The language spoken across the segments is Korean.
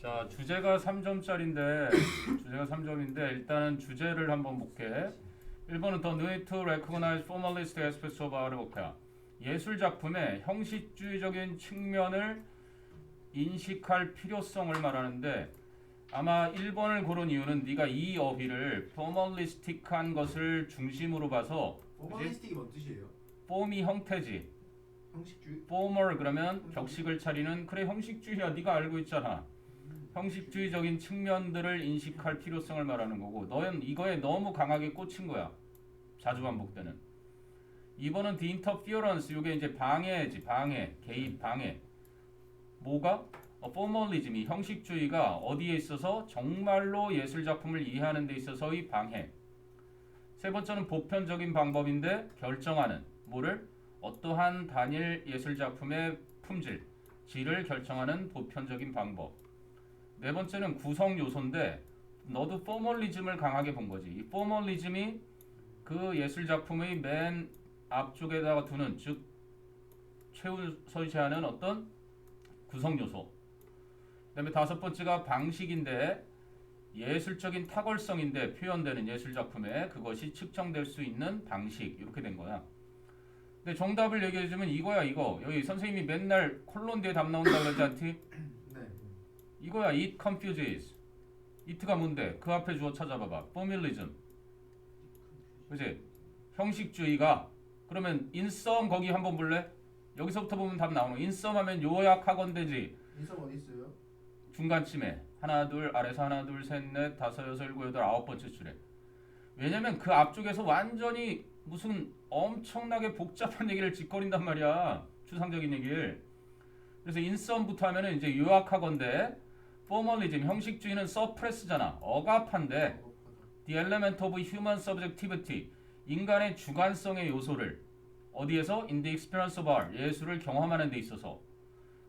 자 주제가 3점짜리인데 주제가 3점인데 일단은 주제를 한번 볼게. 1번은 The need to recognize formalistic aspects of art 볼게요. 예술 작품의 형식주의적인 측면을 인식할 필요성을 말하는데 아마 1번을 고른 이유는 네가 이 어휘를 formalistic한 것을 중심으로 봐서 포멀리스틱이 뭔 뜻이에요? 폼이 형태지 형식주의? formal 그러면 격식을 차리는 그래 형식주의야 네가 알고 있잖아 형식주의적인 측면들을 인식할 필요성을 말하는 거고 너는 이거에 너무 강하게 꽂힌 거야. 자주 반복되는. 2번은 the interference. 이게 이제 방해지 방해 개입 방해. 뭐가? 어, 포멀리즘이 형식주의가 어디에 있어서? 정말로 예술 작품을 이해하는 데 있어서의 방해. 세 번째는 보편적인 방법인데 결정하는. 뭐를? 어떠한 단일 예술 작품의 품질, 질을 결정하는 보편적인 방법. 네 번째는 구성 요소인데 너도 포멀리즘을 강하게 본 거지. 이 포멀리즘이 그 예술 작품의 맨 앞쪽에다가 두는 즉 최우선시하는 어떤 구성 요소. 그다음에 다섯 번째가 방식인데 예술적인 탁월성인데 표현되는 예술 작품에 그것이 측정될 수 있는 방식 이렇게 된 거야. 근데 정답을 얘기해 주면 이거야 이거 여기 선생님이 맨날 콜론 뒤에 답 나온다 그러지 않지? 네. 이거야 it confuses it가 뭔데? 그 앞에 주어 찾아봐봐. formalism. 그지? 형식주의가. 그러면 인썸 거기 한번 볼래? 여기서부터 보면 답 나오는 거 인썸 하면 요약하건대지. 인성 어디 있어요? 중간쯤에. 하나 둘 아래서 하나 둘 셋 넷 다섯 여섯 일곱 여덟 아홉 번째 줄에. 왜냐면 그 앞쪽에서 완전히 무슨 엄청나게 복잡한 얘기를 짓거린단 말이야. 추상적인 얘기를. 그래서 인썸부터 하면은 이제 요약하건데 포멀리즘 형식주의는 서프레스잖아. 억압한데 the element of human subjectivity 인간의 주관성의 요소를 어디에서? in the experience of art 예술을 경험하는 데 있어서.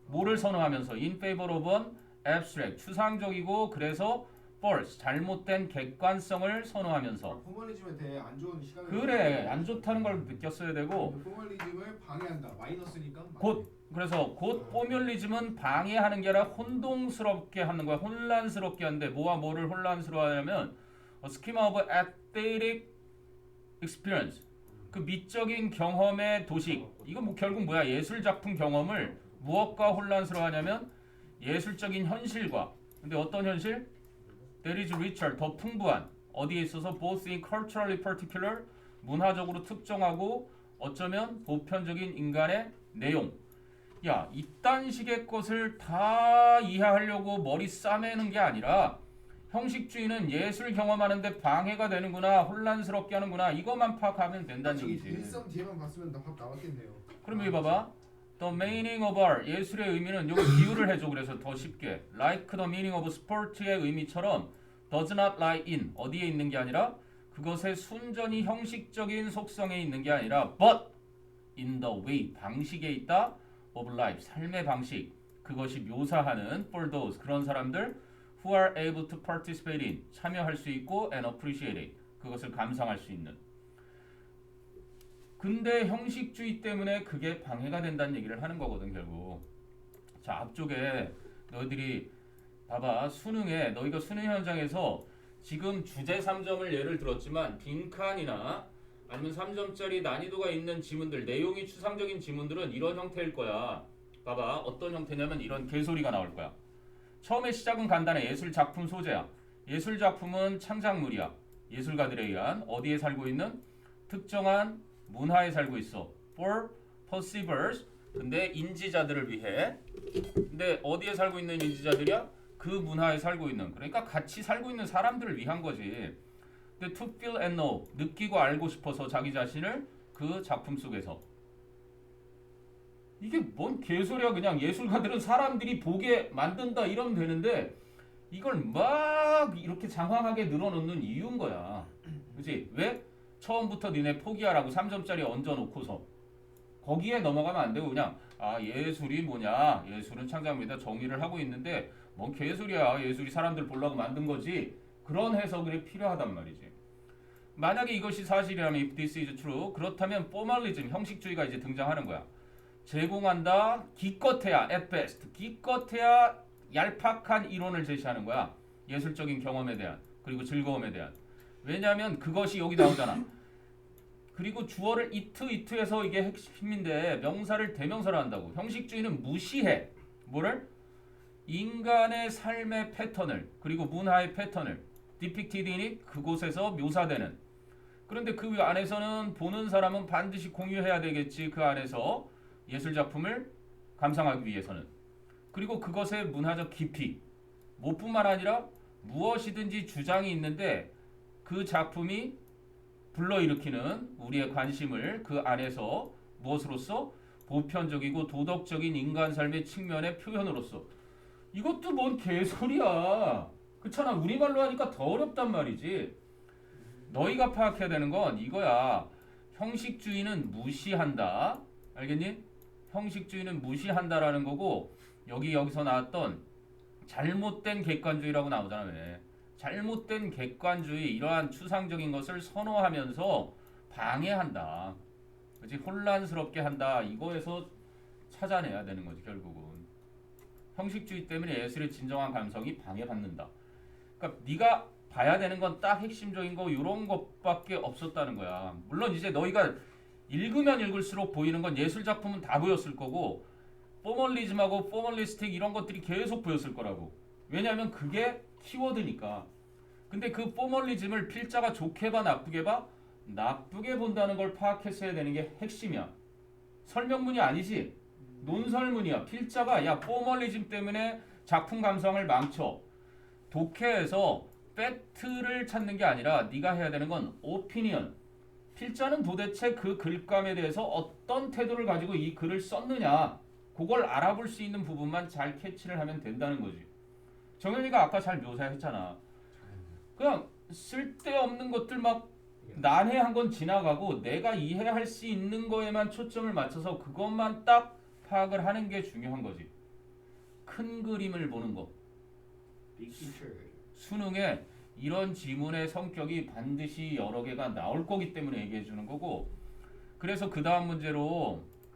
뭐를 선호하면서? in favor of an abstract 추상적이고 그래서 false 잘못된 객관성을 선호하면서. 포멀리즘에 대해 안 좋은 시각을 그래 안 좋다는 걸 느꼈어야 되고. 포멀리즘을 방해한다. 마이너스니까. 곧 그래서 곧 포뮬리즘은 방해하는 게 아니라 혼동스럽게 하는 거야. 혼란스럽게 하는데 뭐와 뭐를 혼란스러워하냐면 a schema of aesthetic 그 미적인 경험의 도식. 이거 뭐 결국 뭐야? 예술 작품 경험을 무엇과 혼란스러워하냐면 예술적인 현실과. 근데 어떤 현실? There is richer 더 풍부한. 어디에 있어서 both in culturally particular 문화적으로 특정하고 어쩌면 보편적인 인간의 내용 야 이딴 식의 것을 다 이해하려고 머리 싸매는 게 아니라 형식주의는 예술 경험하는데 방해가 되는구나 혼란스럽게 하는구나 이것만 파악하면 된다는 저기 얘기지. 인성 뒤에만 봤으면 답 나왔겠네요. 그럼 여기 봐봐. The meaning of art 예술의 의미는 요거 비유를 해줘. 그래서 더 쉽게. Like the meaning of sport의 의미처럼 does not lie in 어디에 있는 게 아니라 그것의 순전히 형식적인 속성에 있는 게 아니라 but in the way 방식에 있다 of life 삶의 방식 그것이 묘사하는 for those 그런 사람들 who are able to participate in 참여할 수 있고 and appreciate it 그것을 감상할 수 있는. 근데 형식주의 때문에 그게 방해가 된다는 얘기를 하는 거거든 결국. 자 앞쪽에 너희들이 봐봐 수능에 너희가 수능 현장에서 지금 주제 3점을 예를 들었지만 빈칸이나 아니면 3점짜리 난이도가 있는 지문들 내용이 추상적인 지문들은 이런 형태일 거야 봐봐 어떤 형태냐면 이런 개소리가 나올 거야 처음에 시작은 간단해 예술 작품 소재야 예술 작품은 창작물이야 예술가들에 의한 어디에 살고 있는 특정한 문화에 살고 있어. For perceivers. 근데 인지자들을 위해. 근데 어디에 살고 있는 인지자들이야? 그 문화에 살고 있는. 그러니까 같이 살고 있는 사람들을 위한 거지. 근데 to feel and know. 느끼고 알고 싶어서 자기 자신을 그 작품 속에서. 이게 뭔 개소리야 그냥 예술가들은 사람들이 보게 만든다 이러면 되는데 이걸 막 이렇게 장황하게 늘어놓는 이유인 거야. 그지? 왜? 처음부터 니네 포기하라고 3점짜리 얹어놓고서 거기에 넘어가면 안 되고 그냥 아 예술이 뭐냐 예술은 창작물이다 정의를 하고 있는데 뭔 개소리야 예술이 사람들 보려고 만든 거지 그런 해석이 필요하단 말이지 만약에 이것이 사실이라면 if this is true 그렇다면 포멀리즘 형식주의가 이제 등장하는 거야 제공한다 기껏해야 at best 기껏해야 얄팍한 이론을 제시하는 거야. 예술적인 경험에 대한 그리고 즐거움에 대한. 왜냐하면 그것이 여기 나오잖아. 그리고 주어를 이트 이트해서 이게 핵심인데 명사를 대명사로 한다고. 형식주의는 무시해. 뭐를? 인간의 삶의 패턴을 그리고 문화의 패턴을 depicted in it 그곳에서 묘사되는. 그런데 그 안에서는 보는 사람은 반드시 공유해야 되겠지 그 안에서 예술 작품을 감상하기 위해서는. 그리고 그것의 문화적 깊이 뭐뿐만 아니라 무엇이든지 주장이 있는데 그 작품이 불러일으키는 우리의 관심을 그 안에서 무엇으로서 보편적이고 도덕적인 인간 삶의 측면의 표현으로서 이것도 뭔 개소리야 그렇잖아 우리말로 하니까 더 어렵단 말이지. 너희가 파악해야 되는 건 이거야. 형식주의는 무시한다. 알겠니? 형식주의는 무시한다라는 거고 여기 여기서 나왔던 잘못된 객관주의라고 나오잖아 왜? 잘못된 객관주의 이러한 추상적인 것을 선호하면서 방해한다. 그지 혼란스럽게 한다. 이거에서 찾아내야 되는 거지 결국은. 형식주의 때문에 예술의 진정한 감성이 방해받는다 그러니까 네가 봐야 되는 건 딱 핵심적인 거 이런 것밖에 없었다는 거야 물론 이제 너희가 읽으면 읽을수록 보이는 건 예술 작품은 다 보였을 거고 포멀리즘하고 포멀리스틱 이런 것들이 계속 보였을 거라고. 왜냐하면 그게 키워드니까. 근데 그 포멀리즘을 필자가 좋게 봐 나쁘게 봐 나쁘게 본다는 걸 파악했어야 되는 게 핵심이야. 설명문이 아니지. 논설문이야. 필자가 야 포멀리즘 때문에 작품 감성을 망쳐. 독해에서 팩트를 찾는 게 아니라 네가 해야 되는 건 오피니언. 필자는 도대체 그 글감에 대해서 어떤 태도를 가지고 이 글을 썼느냐. 그걸 알아볼 수 있는 부분만 잘 캐치를 하면 된다는 거지. 정현이가 아까 잘 묘사했잖아. 그냥 쓸데없는 것들 막 난해한 건 지나가고 내가 이해할 수 있는 거에만 초점을 맞춰서 그것만 딱 파악을 하는 게 중요한 거지. 큰 그림을 보는 거 수능에 이런 지문의 성격이 반드시 여러 개가 나올 거기 때문에 얘기해 주는 거고 그래서 그 다음 문제로